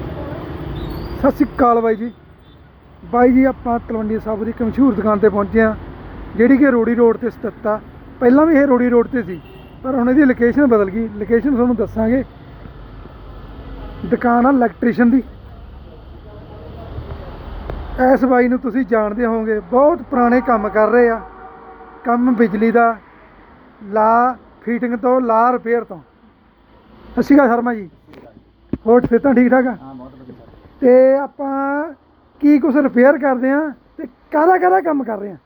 ਸਤਿ ਸ਼੍ਰੀ ਅਕਾਲ ਬਾਈ ਜੀ। ਬਾਈ ਜੀ, ਆਪਾਂ ਤਲਵੰਡੀ ਸਾਹਿਬ ਦੀ ਇੱਕ ਮਸ਼ਹੂਰ ਦੁਕਾਨ ਤੇ ਪਹੁੰਚੇ ਆ ਜਿਹੜੀ ਕਿ ਰੋੜੀ ਰੋਡ ਤੇ ਸਥਿਤ ਆ। ਪਹਿਲਾਂ ਵੀ ਇਹ ਰੋੜੀ ਰੋਡ ਤੇ ਸੀ, ਪਰ ਹੁਣ ਇਹਦੀ ਲੋਕੇਸ਼ਨ ਬਦਲ ਗਈ। ਲੋਕੇਸ਼ਨ ਤੁਹਾਨੂੰ ਦੱਸਾਂਗੇ। ਦੁਕਾਨ ਆ ਇਲੈਕਟ੍ਰੀਸ਼ੀਅਨ ਦੀ। ਇਸ ਬਾਈ ਨੂੰ ਤੁਸੀਂ ਜਾਣਦੇ ਹੋਵੋਗੇ, ਬਹੁਤ ਪੁਰਾਣੇ ਕੰਮ ਕਰ ਰਹੇ ਆ। ਕੰਮ ਬਿਜਲੀ ਦਾ, ਲਾ ਫਿਟਿੰਗ ਤੋਂ, ਲਾ ਰਿਪੇਅਰ ਤੋਂ। ਸਤਿ ਸ਼੍ਰੀ ਅਕਾਲ ਸ਼ਰਮਾ ਜੀ। ਹੋਰ ਸਿਹਤਾਂ ਠੀਕ ਠਾਕ ਆ ਹਾਂ ਬਹੁਤ ਵਧੀਆ ਸਰ ਤੇ ਆਪਾਂ ਕੀ ਕੁਝ ਰਿਪੇਅਰ ਕਰਦੇ ਆ ਤੇ ਕਾਹਦਾ ਕਾਹਦਾ ਕੰਮ ਕਰ ਰਹੇ ਆ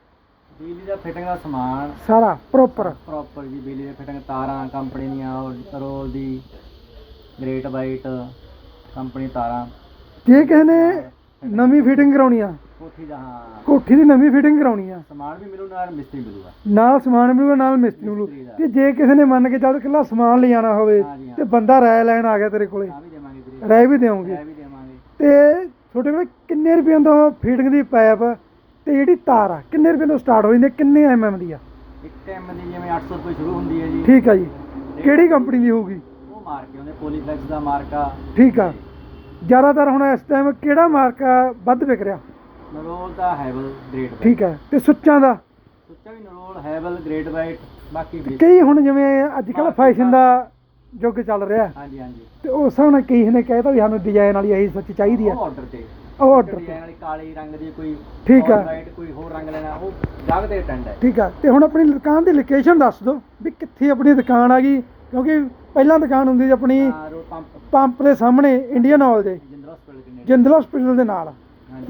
ਬਿਜਲੀ ਦਾ ਫਿਟਿੰਗ ਦਾ ਸਮਾਨ। ਸਾਰਾ ਪ੍ਰੋਪਰ ਪ੍ਰੋਪਰ ਜੀ ਬਿਜਲੀ ਦੀ ਫਿਟਿੰਗ ਤਾਰਾਂ ਕੰਪਨੀ ਦੀਆਂ ਰੋਲ ਦੀ ਗ੍ਰੇਟ ਵਾਈਟ ਕੰਪਨੀ ਤਾਰਾਂ। ਜੇ ਕਿਸੇ ਨੇ ਨਵੀਂ ਫਿਟਿੰਗ ਕਰਾਉਣੀ ਆ ਕੋਠੀ ਦਾ ਹਾਂ। ਕੋਠੀ ਦੀ ਨਵੀਂ ਫਿਟਿੰਗ ਕਰਾਉਣੀ ਆ। ਸਮਾਨ ਵੀ ਮਿਲੂ ਨਾਲ ਮਿਸਤਰੀ ਮਿਲੂਗਾ। ਨਾਲ ਸਮਾਨ ਮਿਲੂਗਾ ਨਾਲ ਮਿਸਤਰੀ ਮਿਲੂ। ਮਿਸਤਰੀ ਦਾ। ਤੇ ਜੇ ਕਿਸੇ ਨੇ ਮੰਨ ਕੇ ਚੱਲ ਇਕੱਲਾ ਸਮਾਨ ਲਿਜਾਣਾ ਹੋਵੇ ਹਾਂ। ਤੇ ਬੰਦਾ ਰਾਇ ਲੈਣ ਆ ਗਿਆ ਤੇਰੇ ਕੋਲੇ। ਆ ਵੀ ਦੇਵਾਂਗੇ ਵੀਰੇ। ਰਾਇ ਵੀ ਦੇਵੋਗੇ। ਇਹ ਵੀ ਦੇਵਾਂਗੇ ਤੇ ਤੁਹਾਡੇ ਕੋਲੇ ਕਿੰਨੇ ਰੁਪਏ ਤੋਂ ਫੀਟਿੰਗ ਦੀ ਪਾਈਪ ਤੇ ਜਿਹੜੀ ਤਾਰ ਆ ਕਿੰਨੇ ਰੁਪਏ ਤੋਂ ਸਟਾਰਟ ਹੋ ਜਾਂਦੀ ਹੈ ਕਿੰਨੇ ਐਮਐਮ ਦੀ ਆ? ਇੱਕ ਐਮ ਦੀ ਜਿਵੇਂ 800 ਰੁਪਏ ਸ਼ੁਰੂ ਹੁੰਦੀ ਹੈ ਜੀ। ਠੀਕ ਆ ਜੀ। ਕਿਹੜੀ ਕੰਪਨੀ ਦੀ ਹੋਊਗੀ? ਉਹ ਮਾਰਕੇ ਉਹਦੇ ਪੋਲੀਪਲੈਕਸ ਦਾ ਮਾਰਕਾ। ਠੀਕ ਆ। ਜ਼ਿਆਦਾਤਰ ਹੁਣ ਇਸ ਟਾਈਮ ਕਿਹੜਾ ਮਾਰਕਾ ਵੱਧ ਵਿਕ ਰਿਹਾ? ਨਰੋਲ ਦਾ ਹੈਵਲ ਗ੍ਰੇਟ ਠੀਕ ਹੈ ਤੇ ਸੁੱਚਾਂ ਦਾ? ਸੁੱਚਾ ਵੀ ਨਰੋਲ ਹੈਵਲ ਗ੍ਰੇਟ ਵਾਈਟ ਬਾਕੀ ਵੀ ਕਈ ਹੁਣ ਜਿਵੇਂ ਅੱਜ ਕੱਲ ਫੈਸ਼ਨ ਦਾ ਯੁੱਗ ਚੱਲ ਰਿਹਾ। ਹਾਂਜੀ ਹਾਂਜੀ। ਤੇ ਉਸ ਹਿਸਾਬ ਨਾਲ ਕਈ ਨੇ ਕਹਿਤਾ ਵੀ ਸਾਨੂੰ ਡਿਜ਼ਾਈਨ ਵਾਲੀ ਇਹੀ ਸੱਚ ਚਾਹੀਦੀ ਆ। ਉਹ ਆਰਡਰ ਤੇ। ਉਹ ਆਰਡਰ ਡਿਜ਼ਾਈਨ ਵਾਲੀ ਕਾਲੀ ਰੰਗ ਦੀ ਕੋਈ ਠੀਕ ਆ। ਵਾਈਟ ਕੋਈ ਹੋਰ ਰੰਗ ਲੈਣਾ ਉਹ ਜਗ ਦੇ ਟੈਂਡ ਹੈ। ਠੀਕ ਆ। ਤੇ ਹੁਣ ਆਪਣੀ ਦੁਕਾਨ ਦੀ ਲੋਕੇਸ਼ਨ ਦੱਸ ਦਿਓ ਵੀ ਕਿੱਥੇ ਆਪਣੀ ਦੁਕਾਨ ਆ ਗਈ। ਕਿਉਂਕਿ ਪਹਿਲਾਂ ਦੁਕਾਨ ਹੁੰਦੀ ਸੀ ਆਪਣੀ ਹਾਂ ਰੋਡ ਪੰਪ। ਪੰਪ ਦੇ ਸਾਹਮਣੇ ਇੰਡੀਅਨ ਆਇਲ ਦੇ। ਜਿੰਦਰਾ ਹਸਪੀਟਲ ਕਿੰਨੇ ਜਿੰਦਲ ਹਸਪੀਟਲ ਦੇ ਨਾਲ।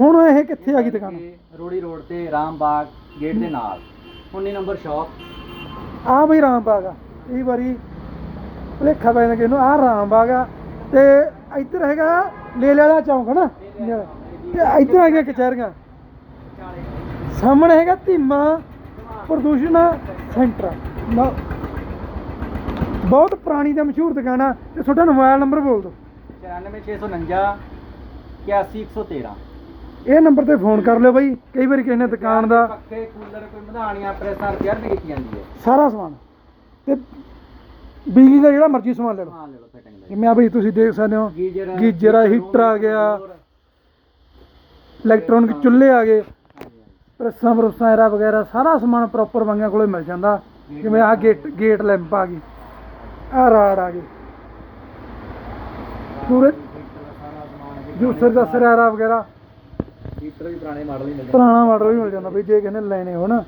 ਹੁਣ ਇਹ ਕਿੱਥੇ ਆ ਗਈ ਦੁਕਾਨ? ਰੋੜੀ ਰੋਡ ਤੇ ਰਾਮਬਾਗ ਗੇਟ ਦੇ ਨਾਲ। 19 ਨੰਬਰ ਸ਼ਾਪ ਆ ਬਈ ਰਾਮਬਾਗ ਆ। ਕਈ ਵਾਰੀ ਭੁਲੇਖਾ ਪੈ ਜਾਂਦਾ ਕਿ ਇਹਨੂੰ ਆ ਰਾਮਬਾਗ ਆ। ਤੇ ਇੱਧਰ ਹੈਗਾ ਲੇਲੇ ਵਾਲਾ ਚੌਂਕ ਨਾ। ਤੇ ਇੱਧਰ ਗਿਆ ਕਚਹਿਰੀਆਂ। ਸਾਹਮਣੇ ਹੈਗਾ ਧੀਮਾ ਪ੍ਰਦੂਸ਼ਣ ਸੈਂਟਰ। ਲਓ। ਬਹੁਤ ਪੁਰਾਣੀ ਤੇ ਮਸ਼ਹੂਰ ਦੁਕਾਨ ਆ। ਤੇ ਤੁਹਾਡਾ ਮੋਬਾਈਲ ਨੰਬਰ ਬੋਲ ਦਿਓ। 94649 81113 ਇਹ ਨੰਬਰ ਤੇ ਫੋਨ ਕਰ ਲਿਓ ਬਾਈ। ਕਈ ਵਾਰੀ ਕਿਸੇ ਨੇ ਦੁਕਾਨ ਦਾ ਪੱਕੇ ਕੂਲਰ ਕੋਈ ਮਧਾਣੀਆਂ ਪ੍ਰੈਸਾਂ ਰਿਪੇਅਰ ਵੀ ਕੀਤੀ ਜਾਂਦੀ ਹੈ। ਸਾਰਾ ਸਮਾਨ। ਤੇ ਬਿਜਲੀ ਦਾ ਜਿਹੜਾ ਮਰਜ਼ੀ ਸਮਾਨ ਲੈ ਲਓ। ਹਾਂ ਲੈ ਲਓ ਫਿਟਿੰਗ ਦਾ ਜਿਵੇਂ ਆ ਬਈ ਤੁਸੀਂ ਦੇਖ ਸਕਦੇ ਹੋ ਗੀਜਰ ਗੀਜ਼ਰ ਆ, ਹੀਟਰ ਆ ਗਿਆ। ਇਲੈਕਟ੍ਰੋਨਿਕ ਚੁੱਲ੍ਹੇ ਆ ਗਏ। ਪ੍ਰੈਸਾਂ ਬਰਸਾਂ ਐਰਾ ਵਗੈਰਾ ਸਾਰਾ ਸਮਾਨ ਪ੍ਰੋਪਰ ਬੰਗਿਆਂ ਕੋਲੇ ਮਿਲ ਜਾਂਦਾ। ਜਿਵੇਂ ਆ ਗੇਟ ਗੇਟ ਲੈਂਪ ਆ ਗਈ। ਆ ਰਾੜ ਆ ਗਈ ਪੂਰੇ ਜੂਸਰ ਦਾ ਸਰਾਰਾ ਵਗੈਰਾ। ਹੀਟਰ ਵੀ ਪੁਰਾਣੇ ਮਾਡਲ ਹੀ ਮਿਲਦੇ ਪੁਰਾਣਾ ਮਾਡਲ ਵੀ ਮਿਲ ਜਾਂਦਾ ਬਈ ਜੇ ਕਿਸੇ ਨੇ ਲੈਣੇ ਹੋਣ।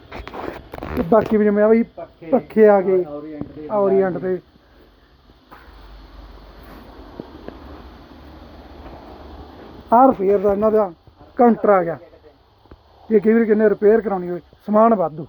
ਤੇ ਬਾਕੀ ਵੀ ਜਿਵੇਂ ਆ ਬਈ ਪੱਖੇ ਆ ਗਏ ਓਰੀਐਂਟ ਦੇ ਤੇ। ਆਹ ਰਿਪੇਅਰ ਦਾ ਇਹਨਾਂ ਦਾ ਕਾਊਂਟਰ ਆ ਗਿਆ। ਜੇ ਕਈ ਵਾਰ ਕਿਨੇ ਰਿਪੇਅਰ ਕਰਾਉਣੀ ਹੋਵੇ ਸਮਾਨ ਵਾਧੂ।